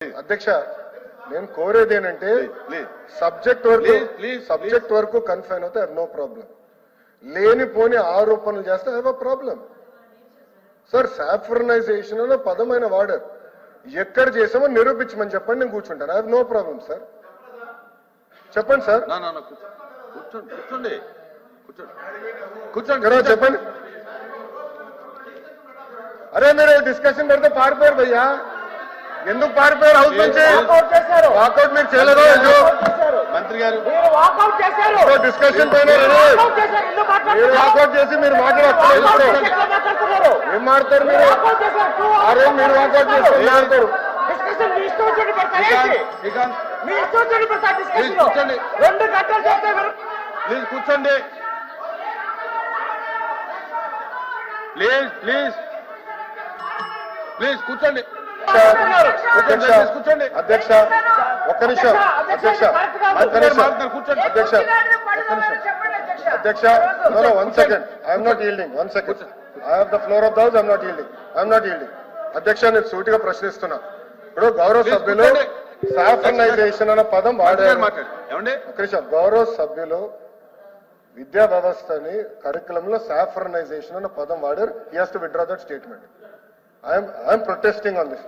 అధ్యక్ష నేను కోరేది ఏంటంటే సబ్జెక్ట్ వరకు సబ్జెక్ట్ వరకు కన్ఫైన్ అవుతే నో ప్రాబ్లం లేనిపోని ఆరోపణలు చేస్తే have a problem sir saffronization అనే పదమైన వాడారు. ఎక్కడ చేసామో నిరూపించమని చెప్పండి నేను కూర్చుంటాను. I have no problem sir చెప్పండి సార్. కూర్చోండి కూర్చోండి. కూర్చోండి. కూర్చోండి ఇక్కడ చెప్పండి. అరే మీరు డిస్కషన్ పెడితే పారిపోయారు భయ్యా. ఎందుకు పారిపోయారు హౌస్ నుంచి? వాకౌట్ మీరు చేయలేదో మంత్రి గారు. డిస్కషన్ పైన మీరు వాకౌట్ చేసి మీరు మాట్లాడతారు ఏం మాడతారు మీరు అరే మీరు వాకౌట్ చేసి ఏం మాడతారు ప్లీజ్ కూర్చోండి. Please please. ప్లీజ్ కూర్చోండి. అధ్యక్ష అధ్యక్ష ఒక్క నిమిషం అధ్యక్ష ఒక్క నిమిషం అధ్యక్ష అధ్యక్ష. No no one second I'm not yielding one second I have the floor of the house I'm not yielding I'm not yielding అధ్యక్ష నేను సూటిగా ప్రశ్నిస్తున్నా. ఇప్పుడు గౌరవ సభ్యులు కూర్చోండి. సాఫర్నైజేషన్ అన్న పదం వాడారు. గౌరవ సభ్యులు విద్యా వ్యవస్థని కరికులంలో సాఫర్నైజేషన్ అన్న పదం వాడారు. He has to withdraw that statement I'm I'm protesting on this